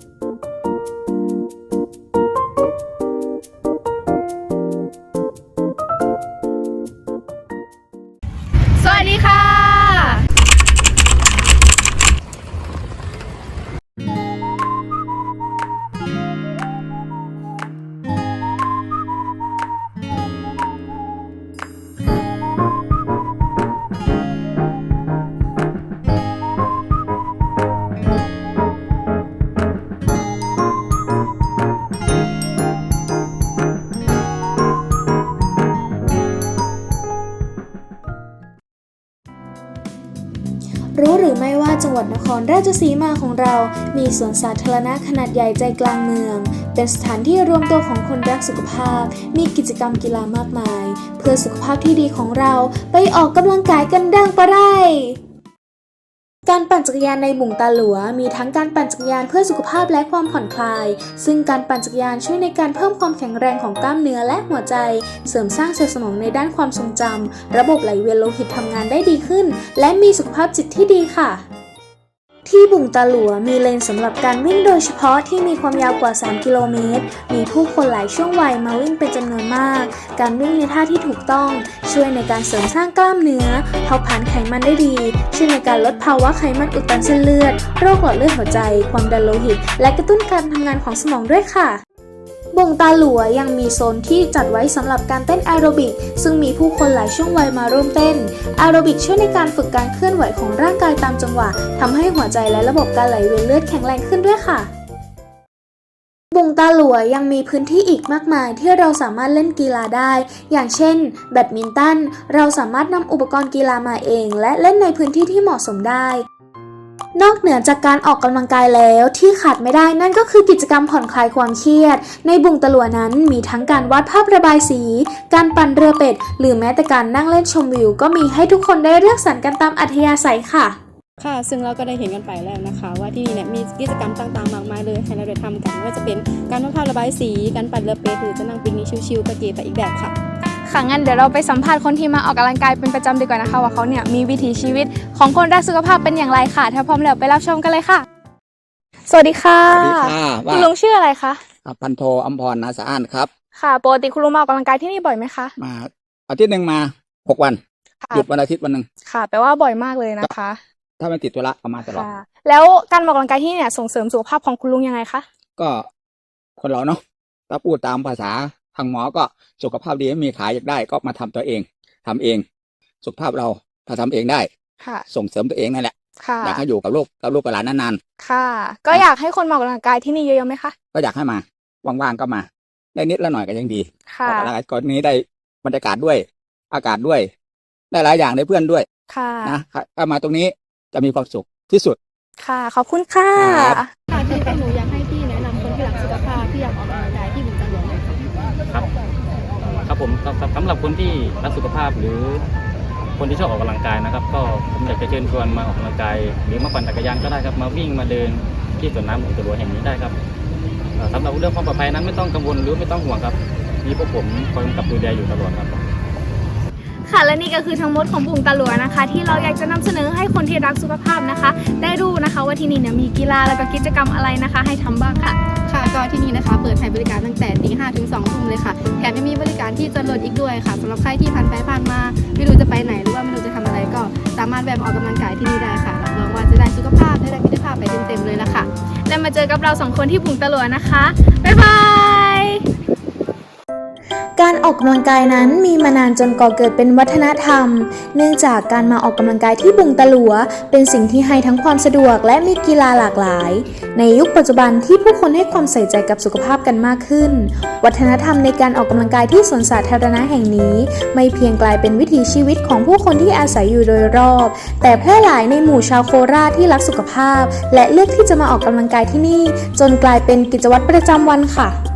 ส ว่าจังหวัดนครราชสีมาของเรา มีสวนสาธารณะขนาดใหญ่ใจกลางเมือง เป็นสถานที่รวมตัวของคนรักสุขภาพ มีกิจกรรมกีฬามากมาย เพื่อสุขภาพที่ดีของเราไปออกกำลังกายกันดังปะไรการปั่นจักรยานในบุ่งตาหลัว มีทั้งการปั่นจักรยานเพื่อสุขภาพและความผ่อนคลาย ซึ่งการปั่นจักรยานช่วยในการเพิ่มความแข็งแรงของกล้ามเนื้อและหัวใจ เสริมสร้างเซลล์สมองในด้านความทรงจำระบบไหลเวียนโลหิตทำงานได้ดีขึ้น และมีสุขภาพจิตที่ดีค่ะ ที่บุ่งตาหลัวมีเลนสำหรับการวิ่งโดยเฉพาะที่มีความยาวกว่า 3 กิโลเมตร มีผู้คนหลายช่วงวัยมาวิ่งเป็นจำนวนมาก การวิ่งในท่าที่ถูกต้อง ช่วยในการเสริมสร้างกล้ามเนื้อเผาผลาญไขมันได้ดี ช่วยในการลดภาวะไขมันอุดตันเส้นเลือด โรคหลอดเลือดหัวใจ ความดันโลหิต และกระตุ้นการทำงานของสมองด้วยค่ะ บงตาหลัวยังมีโซนที่จัดไว้สำหรับการเต้นแอโรบิก ซึ่งมีผู้คนหลายช่วงวัยมาร่วมเต้นแอโรบิกช่วยในการฝึกการเคลื่อนไหวของร่างกายตามจังหวะทำให้หัวใจและระบบการไหลเวียนเลือดแข็งแรงขึ้นด้วยค่ะบงตาหลัวยังมีพื้นที่อีกมากมายที่เราสามารถเล่นกีฬาได้ อย่างเช่น แบดมินตัน เราสามารถนำอุปกรณ์กีฬามาเอง และเล่นในพื้นที่ที่เหมาะสมได้ นอกเหนือจากการออกกำลังกายแล้วที่ขาดไม่ได้นั่นก็คือกิจกรรมผ่อนคลายความเครียด ในบุงตะลัวนั้นมีทั้งการวาดภาพระบายสี การปั่นเรือเป็ด หรือแม้แต่การนั่งเล่นชมวิว ก็มีให้ทุกคนได้เลือกสรรกันตามอัธยาศัยค่ะ ค่ะ ซึ่งเราก็ได้เห็นกันไปแล้วนะคะ ว่าที่นี่เนี่ยมีกิจกรรมต่างๆมากมายเลยให้เราได้ทำกันไม่ว่าจะเป็นการวาดภาพระบายสี การปั่นเรือเป็ดหรือจะนั่งปิกนิกชิลๆไปเก๋ไปอีกแบบค่ะ ค่ะงั้นเดี๋ยวเราไปสัมภาษณ์คนที่มาออกกำลังกายเป็นประจำดีกว่านะคะ ว่าเขาเนี่ยมีวิถีชีวิตของคนรักสุขภาพเป็นอย่างไรค่ะ ถ้าพร้อมแล้วไปรับชมกันเลยค่ะ สวัสดีค่ะสวัสดีค่ะว่าคุณลุงชื่ออะไรคะอะพันโทอัมพรนาสะอ้านครับ ค่ะปกติคุณลุงมาออกกำลังกายที่นี่บ่อยไหมคะมาอาทิตย์หนึ่งมาหกวันค่ะหยุดวันอาทิตย์วันหนึ่งค่ะแปลว่าบ่อยมากเลยนะคะ ถ้าไม่ติดตัวละเอามาตลอดค่ะแล้วการออกกำลังกายที่นี่เนี่ยส่งเสริมสุขภาพของคุณลุงยังไงคะก็คนเราเนาะถ้าพูดตามภาษา ทางหมอก็สุขภาพดีไม่มีขายอยากได้ก็มาทำตัวเองทำเอง สุขภาพเราถ้าทำเองได้ค่ะ ส่งเสริมตัวเองนั่นแหละค่ะอยากให้อยู่กับลูกกับลูกกับหลานนานค่ะ ก็อยากให้คนมาออกกำลังกายที่นี่เยอะๆไหมคะๆก็อยากให้มาว่างๆก็มา ได้นิดละหน่อยก็ยังดีค่ะออกกำลังกายก่อนนี้ได้บรรยากาศด้วย อากาศด้วย ได้หลายอย่างได้เพื่อนด้วยค่ะนะถ้ามาตรงนี้จะมีความสุขที่สุด ค่ะ ขอบคุณค่ะครับค่ะที่พวกหนูอยากให้พี่แนะนำคนที่รักสุขภาพที่อยากออกกำลังกาย ครับ ครับผมสำหรับคนที่รักสุขภาพหรือคนที่ชอบออกกำลังกายนะครับ ก็ผมอยากจะเชิญชวนมาออกกำลังกาย หรือมาปั่นจักรยานก็ได้ครับ มาวิ่งมาเดินที่สวนน้ำของตัวหลวงแห่งนี้ได้ครับสำหรับเรื่องความปลอดภัยนั้นไม่ต้องกังวลหรือไม่ต้องห่วงครับ มีพวกผมคอยกำกับดูแลอยู่ตลอดครับ ค่ะและนี่ก็คือทั้งหมดของบุ่งตาหลัวนะคะ ที่เราอยากจะนำเสนอให้คนที่รักสุขภาพนะคะ ได้รู้นะคะว่าที่นี่เนี่ยมีกีฬาแล้วก็กิจกรรมอะไรนะคะ ให้ทำบ้างค่ะ ค่ะก็ที่นี่นะคะเปิดให้บริการตั้งแต่ตีห้าถึงสองทุ่มเลยค่ะแถมยังมีบริการที่จอดรถอีกด้วยค่ะสำหรับใครที่ผ่านไปผ่านมา ไม่รู้จะไปไหนหรือว่าไม่รู้จะทำอะไรก็ สามารถแวะมาออกกำลังกายที่นี่ได้ค่ะรับรองว่าจะได้สุขภาพได้มิตรภาพไปเต็มๆเลยละค่ะและมาเจอกับเราสองคนที่บุ่งตาหลัวนะคะบ๊ายบายการ ออกกำลังกายนั้นมีมานานจนก่อเกิดเป็นวัฒนธรรม เนื่องจากการมาออกกำลังกายที่บุงตะหลัว เป็นสิ่งที่ให้ทั้งความสะดวกและมีกีฬาหลากหลาย ในยุคปัจจุบันที่ผู้คนให้ความใส่ใจกับสุขภาพกันมากขึ้น วัฒนธรรมในการออกกำลังกายที่สวนสาธารณะแห่งนี้ ไม่เพียงกลายเป็นวิถีชีวิตของผู้คนที่อาศัยอยู่โดยรอบ แต่แพร่หลายในหมู่ชาวโคราชที่รักสุขภาพ และเลือกที่จะมาออกกำลังกายที่นี่ จนกลายเป็นกิจวัตรประจำวันค่ะ